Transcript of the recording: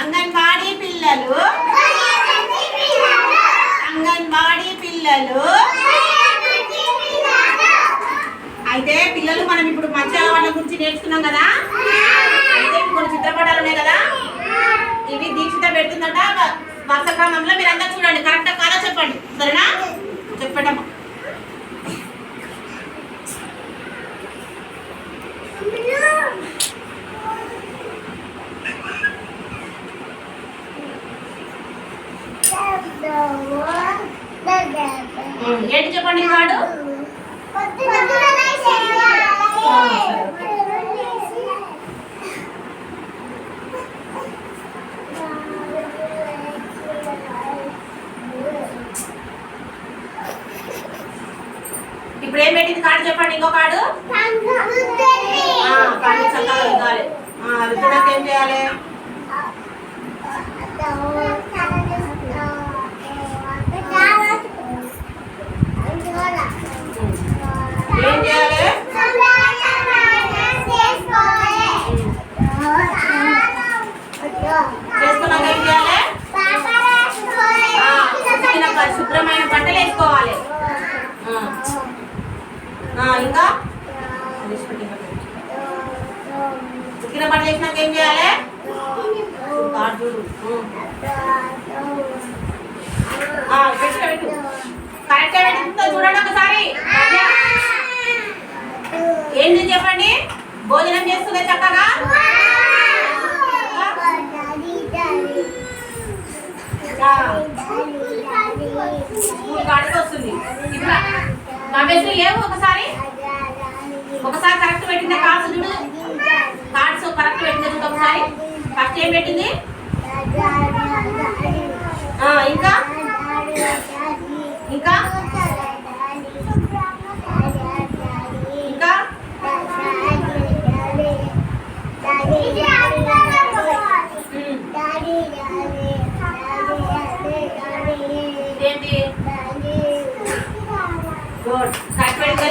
అంగన్వాడీ పిల్లలు. అంగన్వాడీ పిల్లలు. అయితే పిల్లలు మనం ఇప్పుడు మంచి అలవాట్ల గురించి నేర్చుకున్నాం కదా? అయితే కొన్ని చిత్రపటాలు ఉన్నాయి కదా? ఇవి దీక్షిత పెడుతుందట వ- వరుస క్రమంలో మీరు అందరు చూడండి. కరెక్ట్ కాదా చెప్పండి? సరేనా? చెప్పటమ్మా ఏంటి చెప్పండి వాడు ఇప్పుడు ఏం పెట్టింది కార్డు చెప్పండి ఇంకో కార్డు? కళ్ళు చక్కగా రుద్దాలి రుద్దినాక ఏం చేయాలి? చేసుకున్నాక ఏం చేయాలి? శుభ్రమైన బట్టలు వేసుకోవాలి. ఆ. ఆ, ఇంకా? ఉతికిన బట్టలు వేసినాక ఏం చేయాలి? కార్డు చూడు. కరెక్ట్ పెట్టిందో చూడండి ఒకసారి. ఏంటి చెప్పండి? భోజనం చేస్తుందా చక్కగా? మా ఏమో ఒకసారి? ఒకసారి కరెక్ట్ పెట్టిందా కార్డ్స్ చూడు. కార్డ్స్ కరెక్ట్ పెట్టిందా చూడు ఒకసారి. ఫస్ట్ ఏం పెట్టింది ఆ, ఇంకా ఇంకా ఇంకా ఉమ్, ఏంటి గుడ్ కరెక్ట్